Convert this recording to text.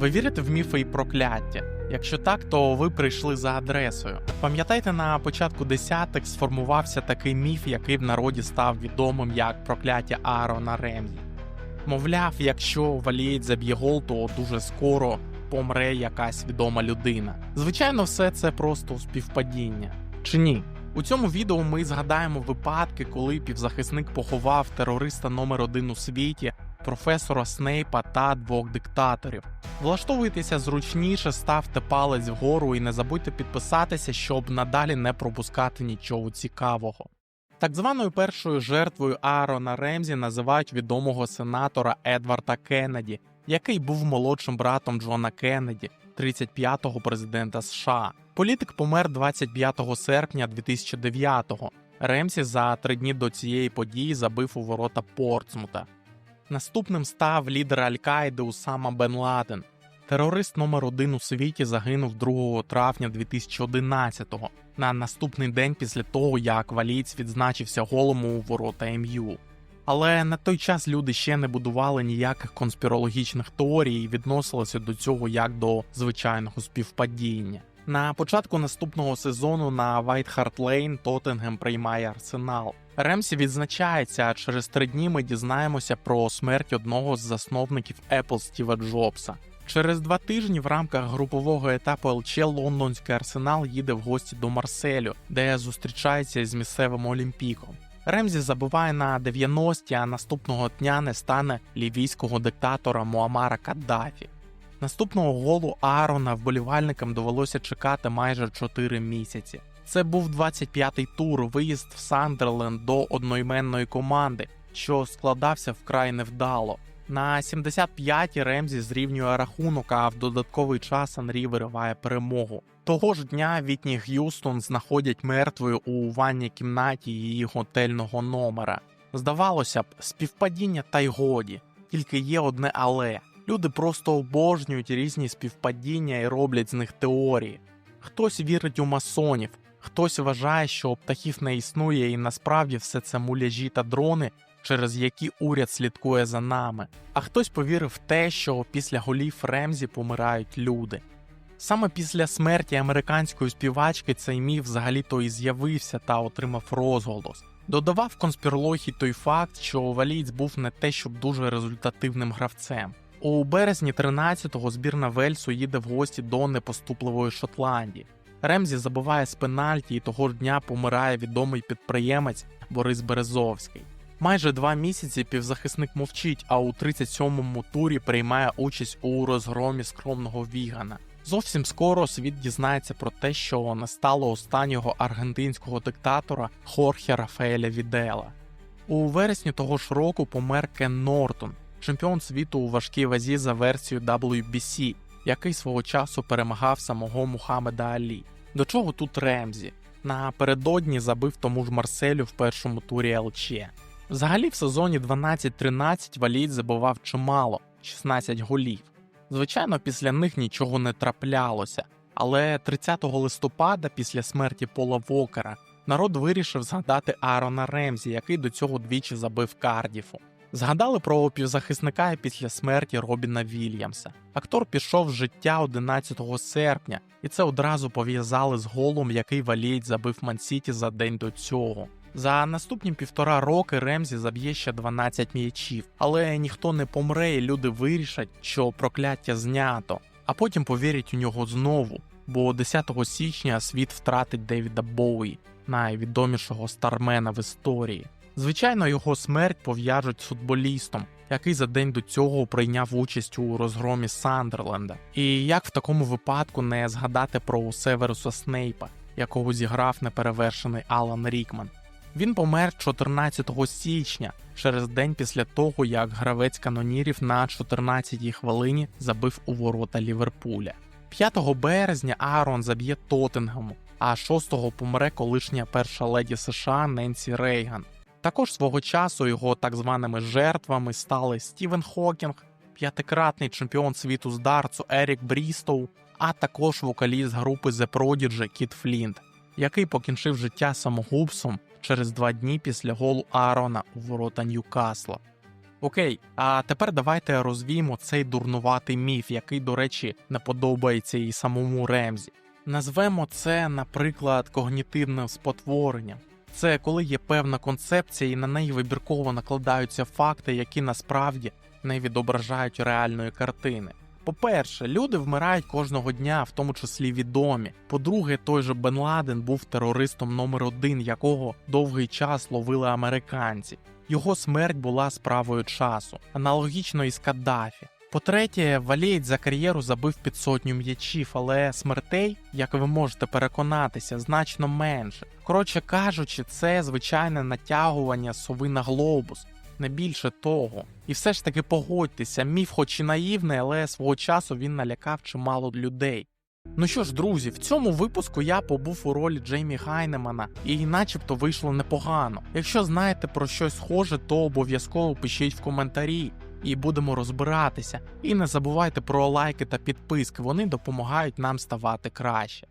Ви вірите в міфи і прокляття? Якщо так, то ви прийшли за адресою. Пам'ятаєте, на початку десятих сформувався такий міф, який в народі став відомим як прокляття Аарона Ремзі. Мовляв, якщо валієць заб'є гол, то дуже скоро помре якась відома людина. Звичайно, все це просто співпадіння. Чи ні? У цьому відео ми згадаємо випадки, коли півзахисник поховав терориста номер один у світі, професора Снейпа та двох диктаторів. Влаштовуйтеся зручніше, ставте палець вгору і не забудьте підписатися, щоб надалі не пропускати нічого цікавого. Так званою першою жертвою Аарона Ремзі називають відомого сенатора Едварда Кеннеді, який був молодшим братом Джона Кеннеді, 35-го президента США. Політик помер 25 серпня 2009-го. Ремсі за три дні до цієї події забив у ворота Портсмута. Наступним став лідер Аль-Каїди Усама Бен Ладен. Терорист номер один у світі загинув 2 травня 2011-го, на наступний день після того, як валієць відзначився голом у ворота МЮ. Але на той час люди ще не будували ніяких конспірологічних теорій і відносилися до цього як до звичайного співпадіння. На початку наступного сезону на White Hart Lane Тоттенгем приймає арсенал. Ремсі відзначається, а через три дні ми дізнаємося про смерть одного з засновників Apple Стіва Джобса. Через два тижні в рамках групового етапу ЛЧ лондонський арсенал їде в гості до Марселю, де зустрічається з місцевим Олімпіком. Ремзі забиває на 90-ті, а наступного дня не стане лівійського диктатора Муамара Каддафі. Наступного голу Аарона вболівальникам довелося чекати майже 4 місяці. Це був 25-й тур, виїзд в Сандерленд до одноіменної команди, що складався вкрай невдало. На 75-й Ремзі зрівнює рахунок, а в додатковий час Анрі вириває перемогу. Того ж дня Вітні Г'юстон знаходять мертвою у ванній кімнаті її готельного номера. Здавалося б, співпадіння та й годі, тільки є одне але. Люди просто обожнюють різні співпадіння і роблять з них теорії. Хтось вірить у масонів, хтось вважає, що птахів не існує, і насправді все це муляжі та дрони, через які уряд слідкує за нами. А хтось повірив в те, що після голів Ремзі помирають люди. Саме після смерті американської співачки цей міф взагалі-то і з'явився та отримав розголос. Додавав конспірології той факт, що валієць був не те, щоб дуже результативним гравцем. У березні 13-го збірна Вельсу їде в гості до непоступливої Шотландії. Ремзі забиває з пенальті і того ж дня помирає відомий підприємець Борис Березовський. Майже два місяці півзахисник мовчить, а у 37-му турі приймає участь у розгромі скромного Вігана. Зовсім скоро світ дізнається про те, що не стало останнього аргентинського диктатора Хорхе Рафаеля Відела. У вересні того ж року помер Кен Нортон, чемпіон світу у важкій вазі за версією WBC, який свого часу перемагав самого Мухаммеда Алі. До чого тут Ремзі? Напередодні забив тому ж Марселю в першому турі ЛЧ. Взагалі в сезоні 12-13 валієць забивав чимало 16 голів. Звичайно, після них нічого не траплялося, але 30 листопада, після смерті Пола Вокера, народ вирішив згадати Аарона Ремзі, який до цього двічі забив Кардіфу. Згадали про півзахисника після смерті Робіна Вільямса. Актор пішов з життя 11 серпня, і це одразу пов'язали з голом, який валієць забив Мансіті за день до цього. За наступні півтора роки Ремзі заб'є ще 12 м'ячів, але ніхто не помре, і люди вирішать, що прокляття знято, а потім повірять у нього знову. Бо 10 січня світ втратить Девіда Боуї, найвідомішого стармена в історії. Звичайно, його смерть пов'яжуть з футболістом, який за день до цього прийняв участь у розгромі Сандерленда. І як в такому випадку не згадати про Северуса Снейпа, якого зіграв неперевершений Алан Рікман. Він помер 14 січня, через день після того, як гравець канонірів на 14-й хвилині забив у ворота Ліверпуля. 5 березня Аарон заб'є Тоттенгему, а 6-го помре колишня перша леді США Ненсі Рейган. Також свого часу його так званими жертвами стали Стівен Хокінг, п'ятикратний чемпіон світу з дартсу Ерік Брістоу, а також вокаліст групи The Prodigy Кіт Флінт, який покінчив життя самогубством через два дні після голу Аарона у ворота Ньюкасла. Окей, а тепер давайте розвіємо цей дурнуватий міф, який, до речі, не подобається і самому Ремзі. Назвемо це, наприклад, когнітивним спотворенням. Це коли є певна концепція, і на неї вибірково накладаються факти, які насправді не відображають реальної картини. По-перше, люди вмирають кожного дня, в тому числі відомі. По-друге, той же Бен Ладен був терористом номер один, якого довгий час ловили американці. Його смерть була справою часу, аналогічно із Каддафі. По-третє, Валєєць за кар'єру забив під сотню м'ячів, але смертей, як ви можете переконатися, значно менше. Коротше кажучи, це звичайне натягування сови на глобус, не більше того. І все ж таки погодьтеся, міф, хоч і наївний, але свого часу він налякав чимало людей. Ну що ж, друзі, в цьому випуску я побув у ролі Джеймі Хайнемана, і начебто вийшло непогано. Якщо знаєте про щось схоже, то обов'язково пишіть в коментарі. І будемо розбиратися. І не забувайте про лайки та підписки, вони допомагають нам ставати краще.